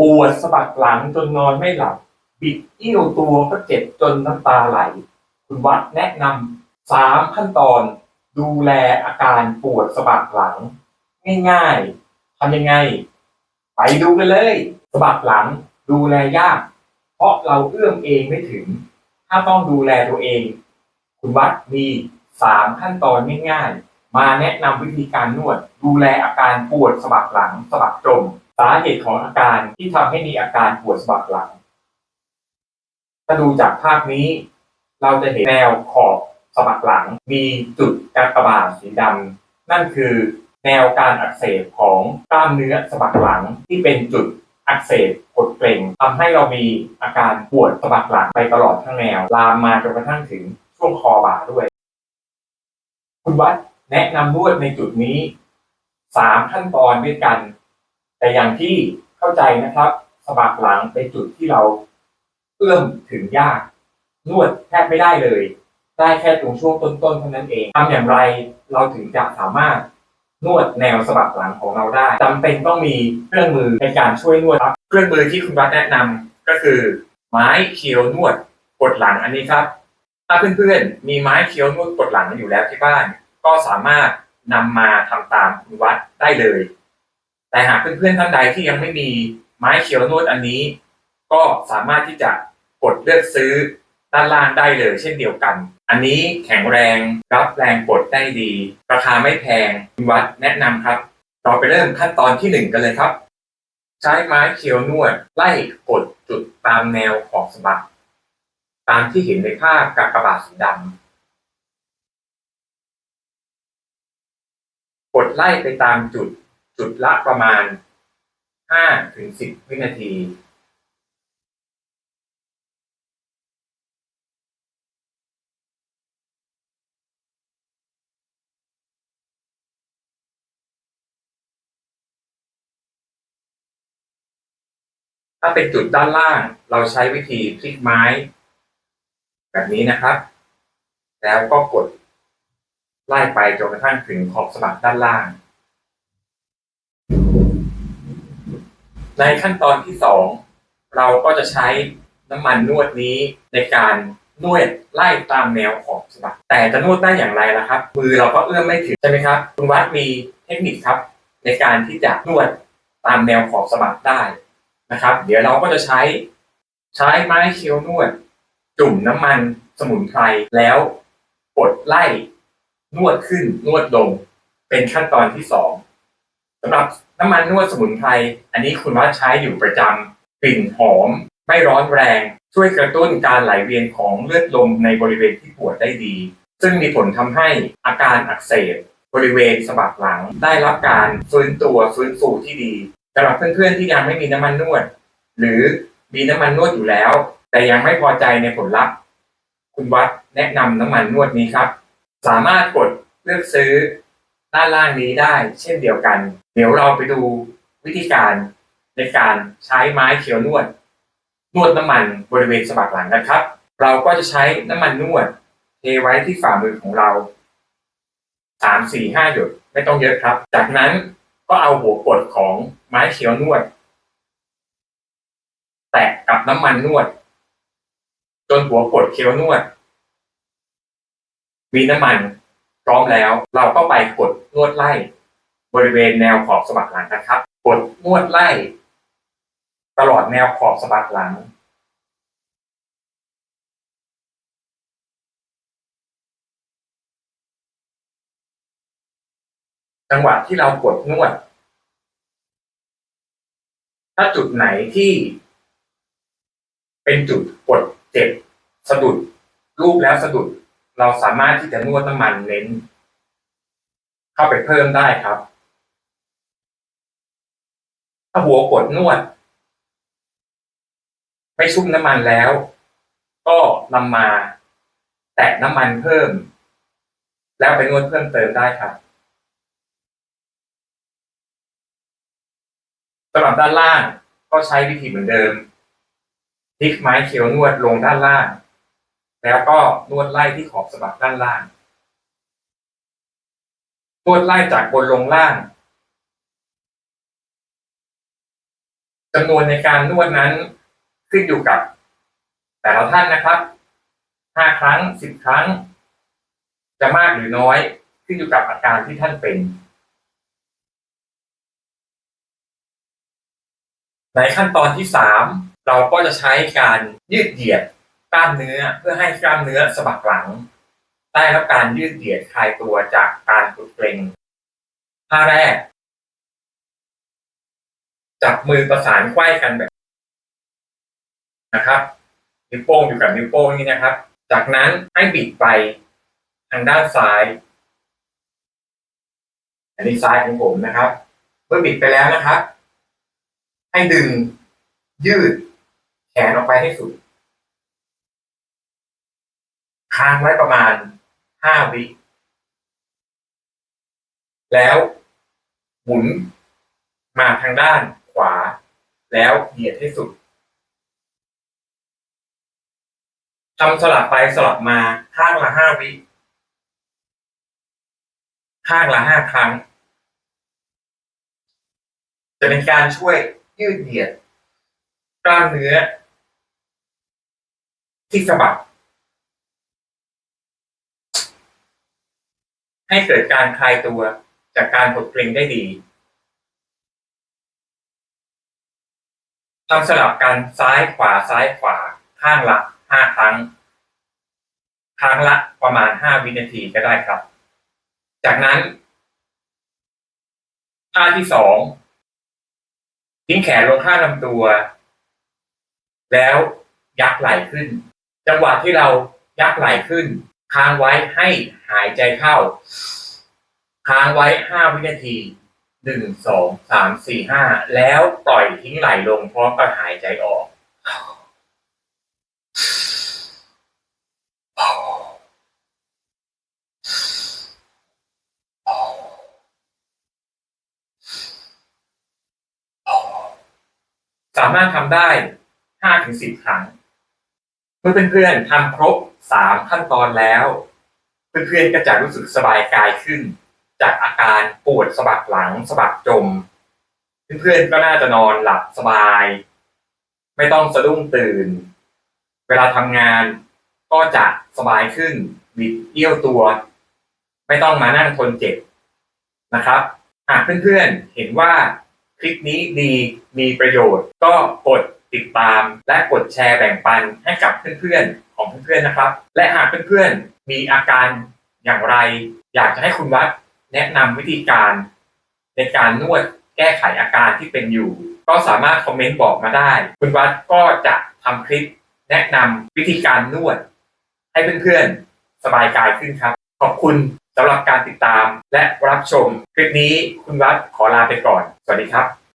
ปวดสะบักหลังจนนอนไม่หลับ บิดเอี้ยวตัวก็เจ็บจนน้ำตาไหล คุณวัดแนะนำสามขั้นตอน ดูแลอาการปวดสะบักหลัง ง่ายๆทำยังไง ไปดูกันเลยสะบักหลังดูแลยาก เพราะเราเอื้อมเองไม่ถึง ถ้าต้องดูแลตัวเอง คุณวัดมีสามขั้นตอนง่ายๆมาแนะนำวิธีการนวด ดูแลอาการปวดสะบักหลังสะบักจม สาเหตุของอาการที่ทำให้มีอาการปวดสะบักหลัง ถ้าดูจากภาพนี้ เราจะเห็นแนวขอบสะบักหลัง มีจุดกากบาทสีดำนั่นคือแนวการอักเสบของกล้ามเนื้อสะบักหลังที่เป็นจุดอักเสบกดเกร็งทำให้เรามีอาการปวดสะบักหลังไปตลอดทั้งแนว ลามมาจนกระทั่งถึงช่วงคอบ่าด้วย คุณวัดแนะนำนวดในจุดนี้สามขั้นตอนด้วยกัน แต่อย่างที่เข้าใจนะครับสะบักหลังเป็นจุดที่เราเอื้อมถึงยาก นวดแทบไม่ได้เลย ได้แค่ตรงช่วงต้นๆเท่านั้นเองทำอย่างไรเราถึงจะสามารถนวดแนวสะบักหลังของเราได้จำเป็นต้องมีเครื่องมือในการช่วยนวดครับ เครื่องมือที่คุณวัดแนะนำก็คือ ไม้เคียวนวดกดหลังอันนี้ครับ ถ้าเพื่อนๆมีไม้เคี้ยวนวดกดหลังอยู่แล้วที่บ้าน ก็สามารถนำมาทำตามคุณวัดได้เลย แต่หากเพื่อนๆท่านใดที่ยังไม่มีไม้เคี้ยวนวดอันนี้ ก็สามารถที่จะกดเลือกซื้อด้านล่างได้เลยเช่นเดียวกัน อันนี้แข็งแรงรับแรงกดได้ดี ราคาไม่แพงคุณวัดแนะนำครับเราไปเริ่มขั้นตอนที่หนึ่งกันเลยครับ ใช้ไม้เคี้ยวนวดไล่กดจุดตามแนวขอบสบักตามที่เห็นในภาพกากบาทสีดำกดไล่ไปตามจุด จุดละประมาณ5ถึง10วินาทีถ้าเป็นจุดด้านล่างเราใช้วิธีพลิกไม้ แบบนี้นะครับ แล้วก็กดไล่ไปจนกระทั่งถึงขอบสะบักด้านล่าง ในขั้นตอนที่สองเราก็จะใช้น้ำมันนวดนี้ในการนวดไล่ตามแนวขอบสบักแต่จะนวดได้อย่างไรล่ะครับ มือเราก็เอื้อมไม่ถึงใช่ไหมครับคุณวัดมีเทคนิคครับ ในการที่จะนวดตามแนวขอบสบักได้นะครับ เดี๋ยวเราก็จะใช้ใช้ไม้เคี้ยวนวด จุ่มน้ำมันสมุนไพรแล้วกดไล่นวดขึ้นนวดลง เป็นขั้นตอนที่สองสำหรับ น้ำมันนวดสมุนไพร อันนี้คุณวัดใช้อยู่ประจำกลิ่นหอม ไม่ร้อนแรง ช่วยกระตุ้นการไหลเวียนของเลือดลมในบริเวณที่ปวดได้ดี ซึ่งมีผลทำให้อาการอักเสบบริเวณสะบักหลัง ได้รับการฟื้นตัวฟื้นฟูที่ดีสำหรับเพื่อนๆที่ยังไม่มีน้ำมันนวด หรือมีน้ำมันนวดอยู่แล้ว แต่ยังไม่พอใจในผลลัพธ์ คุณวัดแนะนำน้ำมันนวดนี้ครับ สามารถกดเลือกซื้อ ด้านล่างนี้ได้ เช่นเดียวกัน เดี๋ยวเราไปดูวิธีการในการใช้ไม้เคี้ยวนวด นวดน้ำมันบริเวณสะบักหลังกันครับ เราก็จะใช้น้ำมันนวดเทไว้ที่ฝ่ามือของเราสามสี่ห้าหยดไม่ต้องเยอะครับ จากนั้นก็เอาหัวกดของไม้เคี้ยวนวด แตะกับน้ำมันนวด จนหัวกดเคี้ยวนวด มีน้ำมัน พร้อมแล้วเราก็ไปกดนวดไล่ บริเวณแนวขอบสะบักหลังนะครับ กดนวดไล่ ตลอดแนวขอบสะบักหลัง จังหวะที่เรากดนวด ถ้าจุดไหนที่ เป็นจุดกดเจ็บสะดุดรูปแล้วสะดุด เราสามารถที่จะนวดน้ำมันเน้น เข้าไปเพิ่มได้ครับ ถ้าหัวกดนวด ไม่ชุ่มน้ำมันแล้ว ก็นำมาแตะน้ำมันเพิ่ม แล้วไปนวดเพิ่มเติมได้ครับสำหรับด้านล่างก็ใช้วิธีเหมือนเดิมพลิกไม้เคี้ยวนวดลงด้านล่าง แล้วก็นวดไล่ที่ขอบสะบักด้านล่าง นวดไล่จากบนลงล่างจำนวนในการนวดนั้นขึ้นอยู่กับ แต่ละท่านนะครับห้าครั้งสิบครั้ง จะมากหรือน้อยขึ้นอยู่กับอาการที่ท่านเป็นในขั้นตอนที่สามเราก็จะใช้การยืดเหยียด ล้ามเนื้อเพื่อให้กล้ามเนื้อสะบักหลัง ได้รับการยืดเหยียดคลายตัวจากการกดเกร็งท่าแรก จับมือประสานไขว้กันแบบนะครับ นิ้วโป้งอยู่กับนิ้วโป้งนี่นะครับ จากนั้นให้บิดไปทางด้านซ้าย อันนี้ซ้ายของผมนะครับ เมื่อบิดไปแล้วนะครับ ให้ดึงยืดแขนออกไปให้สุด ค้างไว้ประมาณห้าวิแล้วหมุนมาทางด้านขวา แล้วเหยียดให้สุดทำสลับไปสลับมาข้างละห้าวิข้างละห้าครั้ง จะเป็นการช่วยยืดเหยียด กล้ามเนื้อ ที่สะบัก ให้เกิดการคลายตัวจากการกดเกร็งได้ดีทำสลับกันซ้ายขวาซ้ายขวา ข้างละห้าครั้ง ครั้งละประมาณห้าวินาทีก็ได้ครับ จากนั้นท่าที่สองทิ้งแขนลงข้างลำตัว แล้วยักไหล่ขึ้น จังหวะที่เรายักไหล่ขึ้น ค้างไว้ให้หายใจเข้า ค้างไว้ห้าวินาทีหนึ่งสองสามสี่ห้าแล้วปล่อยทิ้งไหลลงพร้อมกับหายใจออก สามารถทำได้ห้าถึงสิบครั้งเมื่อเพื่อนๆทำครบ สามขั้นตอนแล้ว เพื่อนๆก็จะรู้สึกสบายกายขึ้น จากอาการปวดสะบักหลังสะบักจม เพื่อนๆก็น่าจะนอนหลับสบาย ไม่ต้องสะดุ้งตื่น เวลาทำงานก็จะสบายขึ้นบิดเอี้ยวตัว ไม่ต้องมานั่งทนเจ็บนะครับหากเพื่อนๆเห็นว่าคลิปนี้ดีมีประโยชน์ ก็กดติดตามและกดแชร์แบ่งปันให้กับเพื่อนๆ ของเพื่อนๆนะครับ และหากเพื่อนๆมีอาการอย่างไร อยากจะให้คุณวัดแนะนำวิธีการในการนวดแก้ไขอาการที่เป็นอยู่ ก็สามารถคอมเมนต์บอกมาได้ คุณวัดก็จะทำคลิปแนะนำวิธีการนวด ให้เพื่อนๆสบายกายขึ้นครับ ขอบคุณสำหรับการติดตามและรับชม คลิปนี้คุณวัดขอลาไปก่อน สวัสดีครับ